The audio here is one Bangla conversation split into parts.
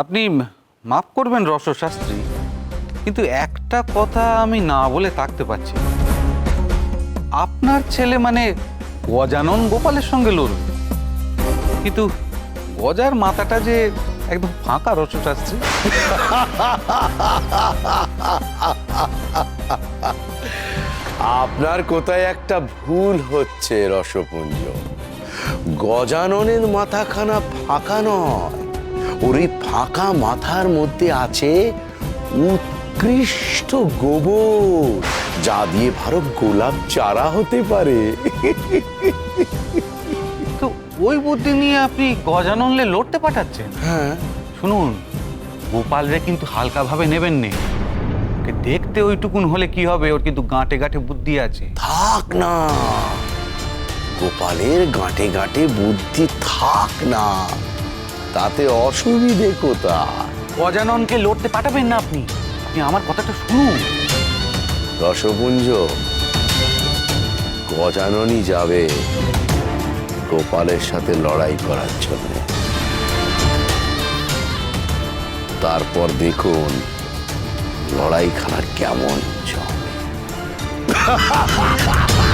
আপনি মাফ করবেন রসশাস্ত্রী, কিন্তু একটা কথা আমি না বলে থাকতে পারছি আপনার ছেলে মানে গজানন গোপালের সঙ্গে লড়বে কিন্তু গজার মাথাটা যে একদম ফাঁকা রসশাস্ত্রী। আপনার কোথায় একটা ভুল হচ্ছে রসপুঞ্জ। গজাননের মাথাখানা ফাঁকা নয়। ওর ফাঁকা মাথার মধ্যে আছে উৎকৃষ্ট গোবর যা দিয়ে ভারত গোলাপ চারা হতে পারে। তো ওই বুদ্ধি নিয়ে আপনি গজাননলে লড়তে পাঠাচ্ছেন? হ্যাঁ। শুনুন গোপালরে কিন্তু হালকাভাবে নেবেন নে। ওকে দেখতে ওইটুকুন হলে কি হবে? ওর কিন্তু গাঁটে গাঁটে বুদ্ধি আছে। থাক না। গোপালের গাঁটে গাঁটে বুদ্ধি থাক না। তাতে অসুবিধে কোথায়? গজাননকে লড়তে পাঠাবেন না আপনি। আপনি আমার কথাটা শুনুন। রসপুঞ্জ গজাননই যাবে গোপালের সাথে লড়াই করার জন্য। তারপর দেখুন লড়াই কেমন জমে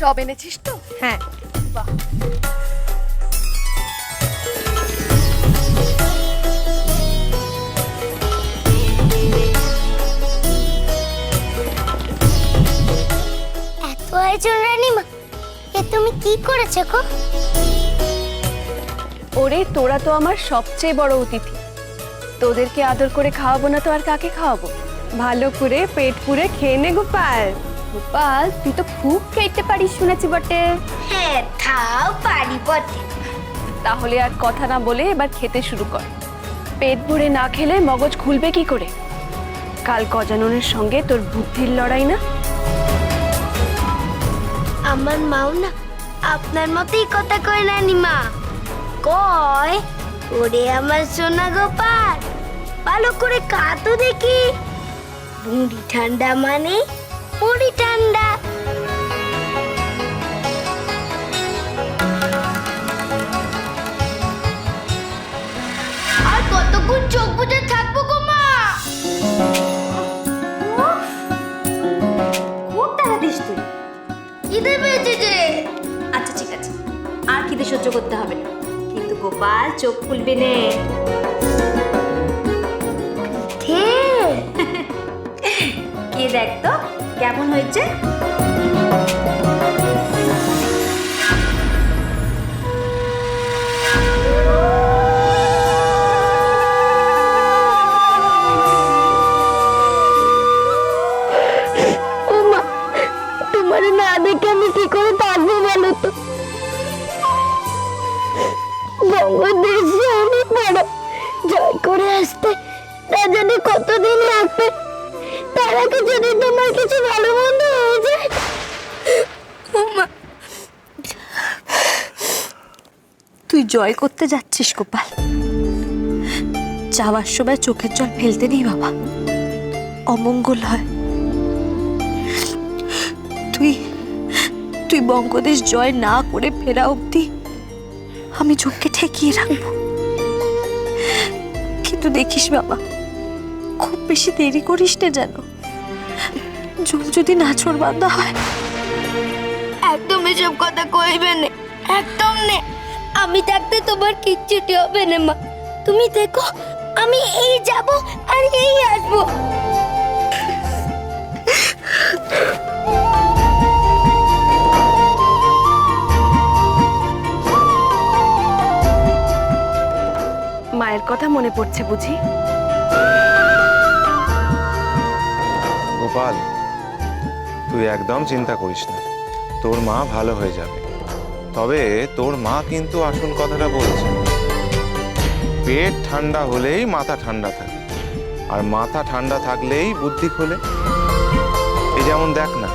সব এনেছিস তো? হ্যাঁ। বাহ। এত আয়োজন রানীমা। এ তুমি কি করেছ গো? ওরে তোরা তো আমার সবচেয়ে বড় অতিথি। তোদেরকে আদর করে খাওয়াবো না তো আর কাকে খাওয়াবো? ভালো করে পেট পুরে খেয়ে নে গোপাল। গোপাল তুই তো খুব খেতে পারিস শুনেছি বটে। হ্যাঁ তাও পারি বটে। তাহলে আর কথা না বলে এবার খেতে শুরু কর। পেট ভরে না খেলে মগজ খুলবে কি করে? কাল গজাননের সঙ্গে তোর বুদ্ধির লড়াই না? আমার মাও না আপনার মতোই কথা কয় না নিমা কয় ওরে আমার সোনা গোপাল ভালো করে কাতো দেখি। বুড়ি ঠান্ডা মানে ঠান্ডা। আর কতক্ষণ চোখ বুঝে থাকব গো মা? খুব টাকা দিস তুই। খিদে পেয়েছে যে। আচ্ছা ঠিক আছে। আর খিদে সহ্য করতে হবে না। কিন্তু গোপাল চোখ খুলবে নে। থে কে দেখ তো? কেমন হয়েছে? আগে যদি তোমার কিছু ভালো মন্দ হয়ে যায় তুই জয় করতে যাচ্ছিস, গোপাল। যাওয়ার সময় চোখের জল ফেলতে নেই, বাবা। অমঙ্গল হয়। তুই তুই বঙ্গদেশ জয় না করে ফেরা অবধি আমি চোখকে ঠেকিয়ে রাখব। কিন্তু দেখিস, বাবা, খুব বেশি দেরি করিস না যেন। যুগ যদি নাচর বান্ধা হয়। একদম এসব কথা কইবে না একদম নে। আমি থাকতে তোমার কিচ্ছুটি হবে না মা। তুমি দেখো আমি এই যাব আর এই আসব। মায়ের কথা মনে পড়ছে বুঝি? গোপাল তুই একদম চিন্তা করিস না। তোর মা ভালো হয়ে যাবে। তবে তোর মা কিন্তু আসল কথাটা বলছে। পেট ঠান্ডা হলেই মাথা ঠান্ডা থাকে। আর মাথা ঠান্ডা থাকলেই বুদ্ধি খোলে। এই যেমন দেখ না,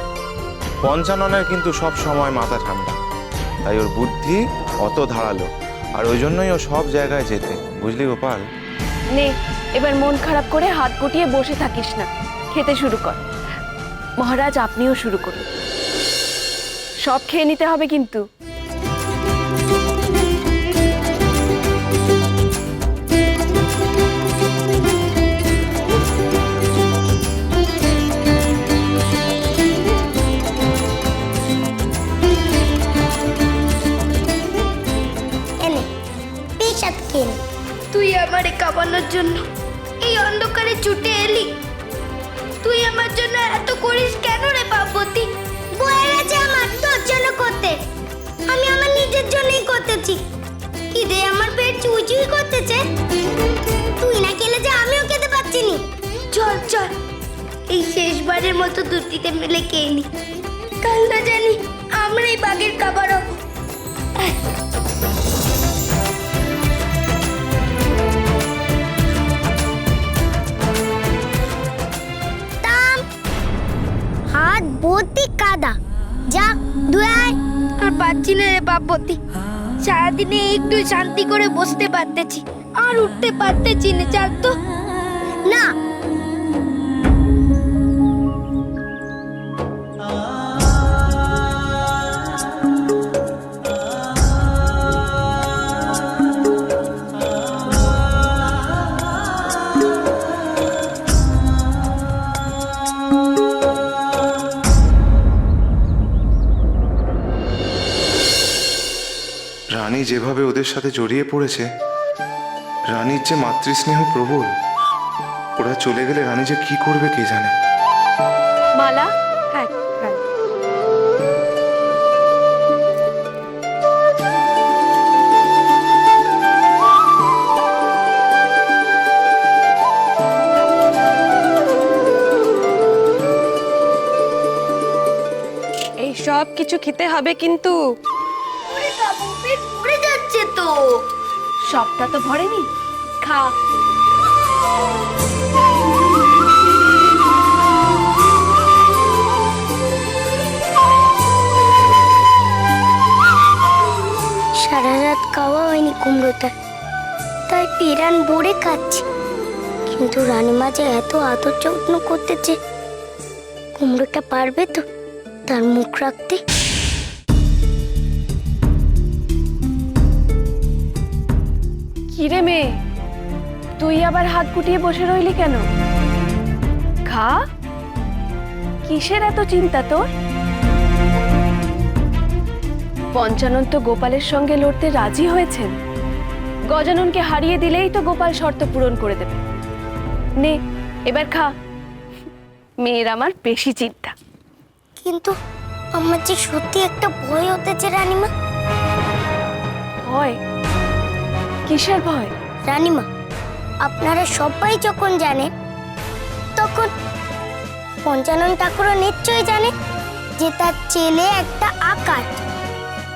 পঞ্চাননের কিন্তু সব সময় মাথা ঠান্ডা। তাই ওর বুদ্ধি অত ধারালো। আর ওই জন্যই ও সব জায়গায় যেতে। বুঝলি গোপাল? নে, এবার মন খারাপ করে হাত গুটিয়ে বসে থাকিস না। খেতে শুরু কর। মহারাজ আপনিও শুরু করুন। সব খেয়ে নিতে হবে কিন্তু। তুই আমারে কাবানোর জন্য এই অন্ধকারে ছুটে এলি? তুই আমার জন্য এত করিস কেন রে পার্বতী? বয়ে গেছে আমার, তোর জন্য করতে। আমি আমার নিজের জন্যই করতেছি। ঈদে আমার পেট চুই চুই করতেছে? তুই না খেলে যে আমিও খেতে পাচ্ছি নি। চল চল। এই শেষবারের মতো দুটিতে মিলে খেয়ে নি। কাল না জানি আমরাই বাঘের খাবার হব হাত ভর্তি কাদা, যা দুয়ায় আর পাচ্ছি না রে বাপতি সারাদিনে একটু শান্তি করে বসতে পারতেছি, আর উঠতে পারতেছি না, চাল তো। না রানী যেভাবে ওদের সাথে জড়িয়ে পড়েছে, রানীর যে মাতৃস্নেহ প্রবল, ওরা চলে গেলে রানী যে কি করবে কে জানে। মালা হ্যাঁ হ্যাঁ। এই সব কিছু খেতে হবে কিন্তু। পেট ভরে যাচ্ছে তো। সবটা তো ভরেনি। খা। সারা রাত খাওয়া হয়নি কুমড়োটা। তাই পেরান ভরে খাচ্ছি। কিন্তু রানীমা যে এত আদর যত্ন করতেছে, কুমড়োটা পারবে তো তার মুখ রাখতে? কিরে মেয়ে? তুই আবার হাত গুটিয়ে বসে রইলি কেন? খা। কিসের এত চিন্তা তোর? পঞ্চানন তো গোপালের সঙ্গে লড়তে রাজি হয়েছেন? গজাননকে হারিয়ে দিলেই তো গোপাল শর্ত পূরণ করে দেবে। নে এবার খা। মেয়ের আমার বেশি চিন্তা। কিন্তু আমার যে সত্যি একটা ভয় হতেছে রানীমা। ভয়? কিসের ভয়? রানীমা, আপনারা সবাই যখন জানেন তখন পঞ্চানন ঠাকুরও নিশ্চয়ই জানে যে তার ছেলে একটা আকার।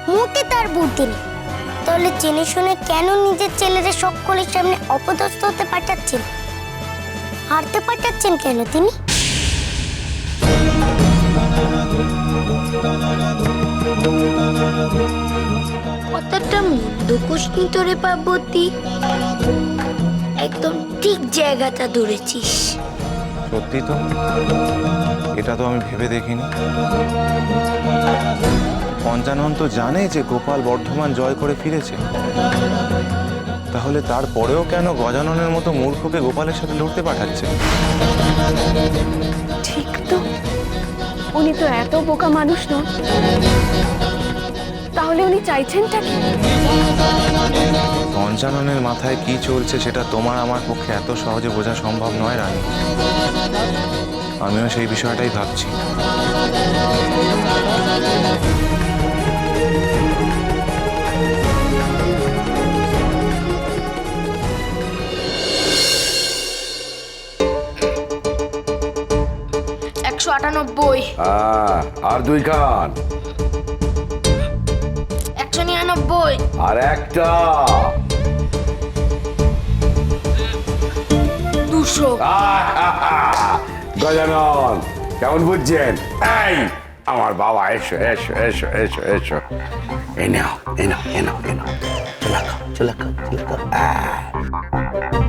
মোটে তার বুদ্ধি নেই। তাহলে জেনে শুনে কেন নিজের ছেলেরা সকলের সামনে অপদস্থ হতে পাঠাচ্ছেন? হারতে পাঠাচ্ছেন কেন তিনি? কথাটা মন্দ কুশনি তোরে পার্বতী। একদম ঠিক জায়গাটা ধরেছিস। সত্যি তো? এটা তো আমি ভেবে দেখিনি। পঞ্চানন তো জানে যে গোপাল বর্ধমান জয় করে ফিরেছে। তাহলে তারপরেও কেন গজাননের মতো মূর্খকে গোপালের সাথে লড়তে পাঠাচ্ছে? ঠিক তো। উনি তো এত বোকা মানুষ নন। তাহলে উনি চাইছেনটা কি? পঞ্চাননের মাথায় কি চলছে সেটা তোমার আমার পক্ষে এত সহজে বোঝা সম্ভব নয় রানী। আমিও সেই বিষয়টাই ভাবছি। একশো আটানব্বই। আর দুই খান নিরানব্বই আর একটা। দুশো। গজানন কেমন বুঝছেন? এই আমার বাবা এসো এসো এসো এসো এসো। এ নাও এ নাও এ নাও এ নাও। চলে খাও চলে খাও চলে খাও।